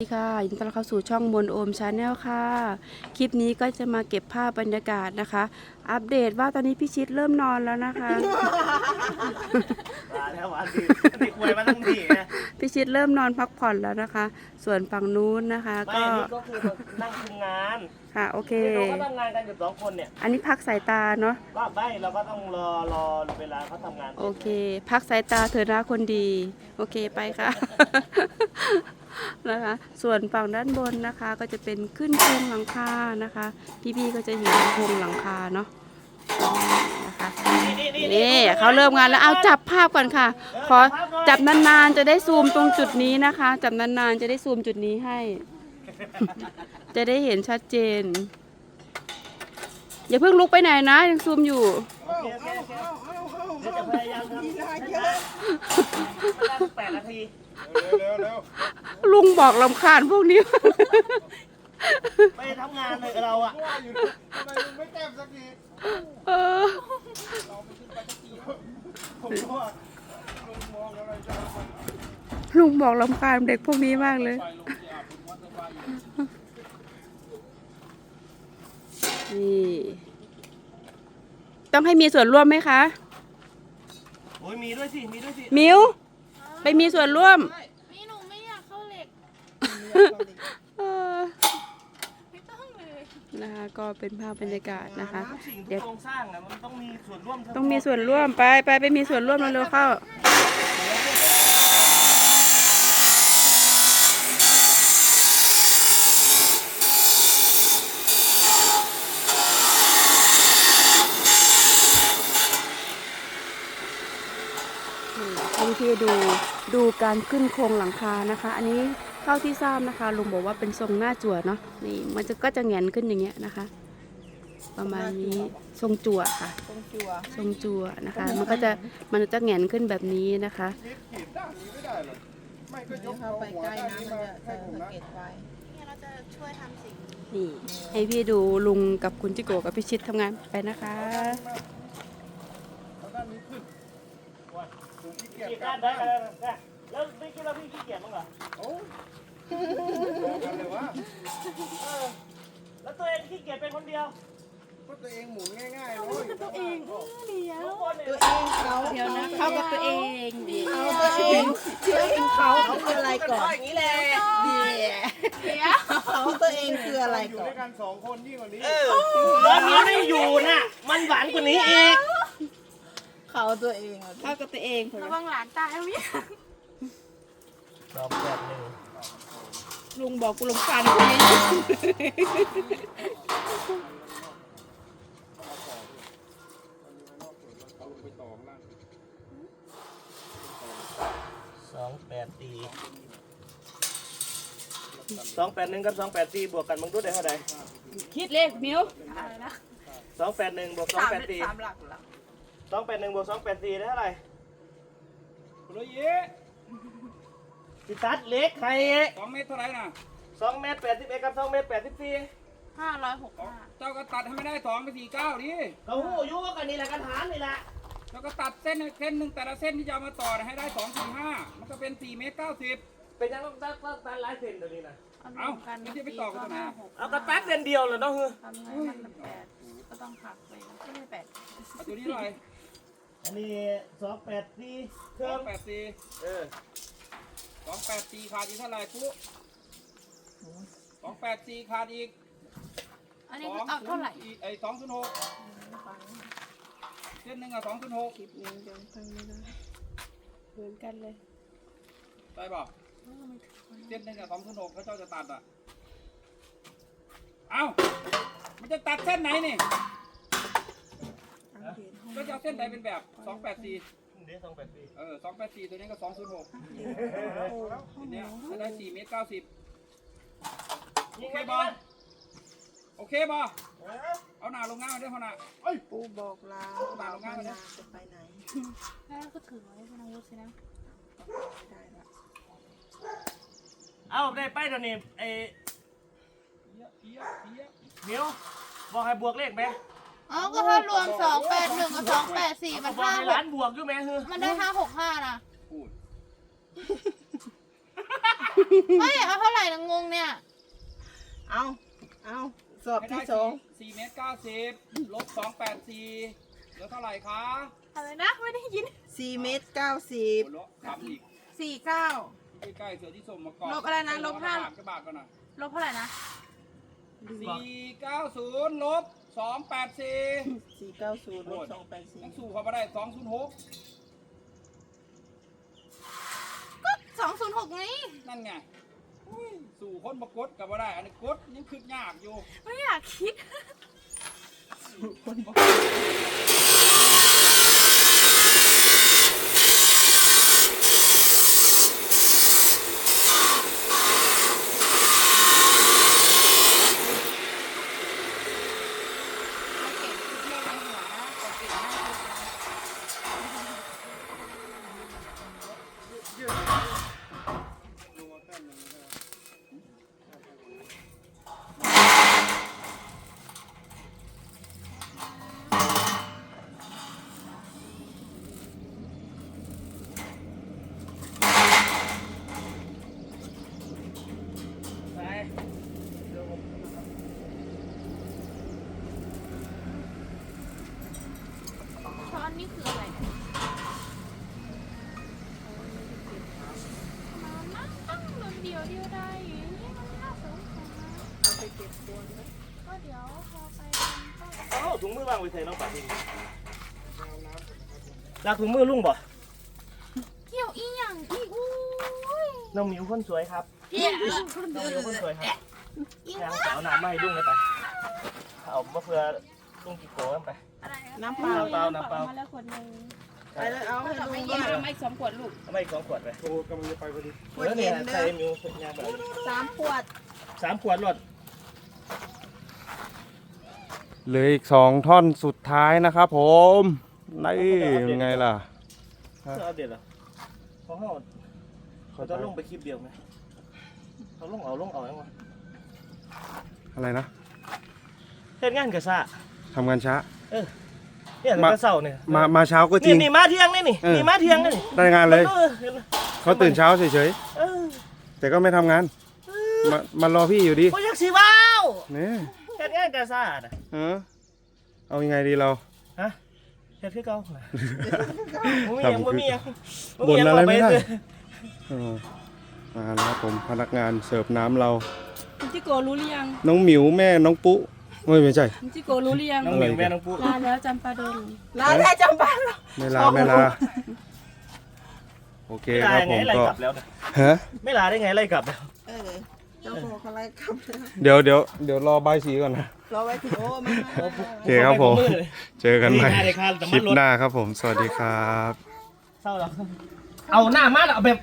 สวัสดีค่ะยินดีต้อนรับเข้าสู่ช่องมนโอมชาแนลค่ะ คลิปนี้ก็จะมาเก็บภาพบรรยากาศนะคะ อัปเดตว่าตอนนี้พี่ชิดเริ่มนอนแล้วนะคะ มาแล้ววันดีเด็กมวยมาทั้งทีนะพี่ชิดเริ่มนอนพักผ่อนแล้วนะคะ ส่วนฝั่งนู้นนะคะ ไม่ก็นี่ก็คือนั่งทำงานค่ะโอเค เราก็ทำงานกันอยู่สองคนเนี่ยอันนี้พักสายตาเนาะก็ไม่เราก็ต้องรอรอเวลาเขาทำงานโอเค พักสายตาเธอนะคนดี โอเคไปค่ะ นะคะ ส่วนฝั่งด้านบนนะคะก็จะเป็นขึ้นโครงหลังคานะคะ พี่ๆก็จะเห็นโครงหลังคาเนาะนะคะนี่เขาเริ่มงานแล้วเอาจับภาพก่อนค่ะ ขอจับนานๆจะได้ซูมตรงจุดนี้นะคะ จับนานๆจะได้ซูมจุดนี้ให้ จะได้เห็นชัดเจน อย่าเพิ่งลุกไปไหนนะยังซูมอยู่เดี๋ยวจะพยายามทำแปดนาที ลุงบอกลำคาญพวกนี้ไปทำงานเลยกับเราอะทำไมมึงไม่แต้มสักทีเออผมก็ว่าลุงมองอะไรจะเอาไปลุงบอกลำคาญเด็กพวกนี้มากเลยลงที่อาบผมวัดสบายอยู่นี่ ต้องให้มีส่วนร่วมไหมคะ โอ้ยมีด้วยสิ มีด้วยสิ มิว ไปมีส่วนร่วม นี่หนูไม่อยากเข้าเหล็ก เออไม่ต้องเลยนะคะก็เป็นภาพบรรยากาศนะคะ สิ่งเดี๋ที่ยว โครงสร้างอะมันต้องมีส่วนร่วมทั้ต้องมีส่วนร่วมไปไปไปมีส่วนร่วมเร็วๆเข้าให้ พี่ดูดูการขึ้นโครงหลังคานะคะ อันนี้เท่าที่ทราบนะคะ ลุงบอกว่าเป็นทรงหน้าจั่วเนาะนี่มันจะก็จะแหงนขึ้นอย่างเงี้ยนะคะ ประมาณนี้ทรงจั่วค่ะ ตรงจัวทรงจั่วนะคะ มันก็จะมันจะแหงนขึ้นแบบนี้นะคะขีดขีดด้านนี้ไม่ได้หรอกไม่ก็ยกเข้าเอาไปหัวใกล้ด้านนะนี้มันมาจะให้ผมสังนะเกตไว้ เนี่ยเราจะช่วยทำสิ่งนี้นี่ให้พี่ดูลุงกับคุณจิโกะกับพี่ชิดทำงานไปนะคะเอาด้านนี้ขึ้นผม ขี้เกียจกี่กลัด้าบนได้ด้านได้ได้แล้วไม่คิดว่าพี่ขี้เกียจมั้างเหรอโอ้กันเลยวะเออแล้วตัวเองขี้เกียจเป็นคนเดียวก็ตัวเองหมุนง่ายๆเลยตัวเองทุกคนเนี่ยเขาเดี๋ยวนะเข้ากับตัวเองดีเขาตัวเองตัวเองเขาคืออะไรก่อนอย่างนี้แหละเขาตัวเองคืออะไรอยู่ก่อด้วนยกันสองคนยิ่งกว่านี้เออตอนนี้ไม่อยู่น่ะ มันหวานกว่านี้อีก เขาตัวเองอะเข้ากับตัวเองระวังหลานตายเอาเนี่ยสองแบบหนึ่งลุงบอกกูลำคาญคนนี้สองแปดสี่สองแปดหนึ่งกับสองแปดสี่บวกกันมึงรู้ได้เท่าไหร่คิดเลขมิวอะไรนะสองแปดหนึ่งบวกสองแปดสี่สามหลักเหรอ สองแปดหนึ่งบวกสองแปดสี่ได้เท่าไหร่คุณโรเย่สิตัดเล็กใครสองเมตรเท่าไหร่น่ะสองเมตรแปดสิบเอ็ดกับสองเมตรแปดสิบสี่ห้าร้อยหกห้าเจ้าก็ตัดให้ไม่ได้สองกับสี่เก้าดิเขาหูอยุ่กันนี่แหละกันหารนี่แหละแล้วก็ตัดเส้นเส้นหนึ่งแต่ละเส้นที่จะเอามาต่อให้ได้สองสี่ห้ามันก็เป็นสี่เมตรเก้าสิบเป็นยังต้องตัดตัดตัดหลายเซนเดี๋ยวนี้นะเอารวมกันเอ้าไม่ใช่ไปต่อกันตรงไหนห้าอะหกเอากระตัดเซนเดียวเหรอน้องเฮ้ยทำไงมันแปดก็ต้องหักไปก็ไม่แปดเอาตัวนี้หน่อย อันนี้สองแปดสี่เคสรื่อองงแปดสี่เออสองแปดสี่ขาดอีกเท่าไหร่ปุ๊สองแปดสี่ขาดอีกอันนี้คือเอาเท่าไหร่อีกไอ้สองศูนย์หกเส้นหนึ่งอะสองศูนย์หกคลิปนี้ยังฟังไม่ได้เหมือนกันเลยใช่ป่ะเส้นหนึ่งอะสองศูนย์หกเขาเจ้าจะตัดอะเอ้ามันจะตัดเส้นไหนนี่ ก็จะเอาเส้นไหนเป็นแบบสองแปดสี่เดี๋ยวสองแปดสี่เออสองแปดสี่ตัวนี้ก็สองศูนย์หกทีเนี้ยจะได้สี่เมตรเก้าสิบยิงโอเคไปบบออลโอเคบอเอาหน้าลงง่ายด้วยพ่อหน้า ปูบอกลาบ่าวไม่นาจะไปไหนแล้วก็ถือไว้เป็นอาวุธสินะไม่ได้ละเอาได้ไปเดี๋ยวนี้ไอ้เอี๊ยะเอี๊ยะเอี๊ยะเหมียวบอกให้บวกเลขไหม อ๋อก็ถ้ารวมสองแปดหนึ่งกับสองแปดสี่มันบอกห้าให้หร้ากนบวกอยู่ไหมเฮ้ยมันได้ห้าหกห้านะพูดเฮ้ยเอาเท่าไหร่นะงงเนี่ย เอาเอาสอบให้ได้ที่สองสี่เมตรเก้าสิบลบสองแปดสี่เหลือเท่าไหร่คะอะไรนะไม่ได้ยินสี่เมตรเก้าสิบโอ้โหสามอีกสี่เก้าใกล้ๆเสือที่ส่งมาก่อนลบอะไรนะลบห้ากระบาดก่อนนะลบเท่าไหร่นะสี่เก้าศูนย์ลบ สองแปดสี่สี่เก้าศูนย์ลบสองแปดสี่ยังสู้เขาไม่ได้สองศูนย์หกก็สองศูนย์หกไงนั่นไงอุ้ยสู่คนมากดกับว่าได้ อันนี้กดยังคืดยากอยู่ ไม่อยากคิดช้ ดียวเดียวได้อย่างนี้มันน่าสงสารเอาไปเก็บตัวไว้ก็เดี๋ยวพอไปกันก็เอ้าถุงมือวางไว้ใส่น้องปาทิงลากถุงมือลุงบ่เกี่ยวอีหยังอีอุ้ยน้องหมิวคนสวยครับเกี่ยวน้องหมิวคนสวยครับอียางอุ้ยสาวน้ำมาให้ลุงเลยไปเอามาเพื่อลุงกิโก้กันไปอะไรอะน้ำเปล่าน้ำเปล่าน้ำเปล่า มาแล้วขวดหนึง ไปเลยเอาให้ลุงเอาด้วยมาอีกสองขวดลูกเอามาอีกสองขวดไปขวดแล้วเนี่เย็ยนเด้ใส่อมิวใส่ยางแบบสามขวดสามขวดหลดเหลืออีกสองท่อนสุดท้ายนะครับผมนี่ยังไงล่ะเสื้ออัปเดตเหรอของเขาเขาจะลงไปคลิปเดียวไหมเขาลงเอาลงเอายังวะอะไรนะเฮ็ดงานกระซ่าทำงานช้าเนี่ยมากระเสาเนี่ยมามาเช้าก็จรินี่ง นี่มาเที่ยงนี่นี่เออ นี่มาเที่ยงนี่นี่ได้งานเลย ออห็นไหมเขาตื่นเช้าเฉยเออๆแต่ก็ไม่ทำงานมามารอพี่อยู่ดีโอ้ยอยากสีว้าวนี่เฮ็ดงานกระซ่าน่ะเออเอายังไงดีเรา ฮะเฮ็ดคือเก่าน่ะบ่มีหทำยังบ่มีหยังบ่นอะไรไม่ได้บ่มีหยังเออมาแล้วครับผมพนักงานเสิร์ฟน้ำเราคุณจิโกรู้หรือยังน้องหมิวแม่น้องปุ๊ เฮ้ยไม่ใช่คุณจิโกรู้หรือยังน้องหมิวแม่น้องปุ๊ลาแล้วจำปาดงลาได้จำบ้านแล้วไม่ลาไม่ลา โอเคไม่ลาครับยังผไงมไล่ก็กลับแล้วนะฮะไม่ลาได้ไงไล่กลับแล้วเออเจ้าของเขาไล่กลับแล้วเดี๋ยวเดี๋ยวเดี๋ยวรอใบายสีก่อนนะ รอไว้ถึงโอ้ไม่ไม่ไม่โอเคครับผมอเลย เจอกันใหม่นี่หน้าเด็กครับแต่คมันลิปลดหน้าครับผม สวัสดีครับ เศร้าแล้วเอาหน้ามาแล้วเอาแบบ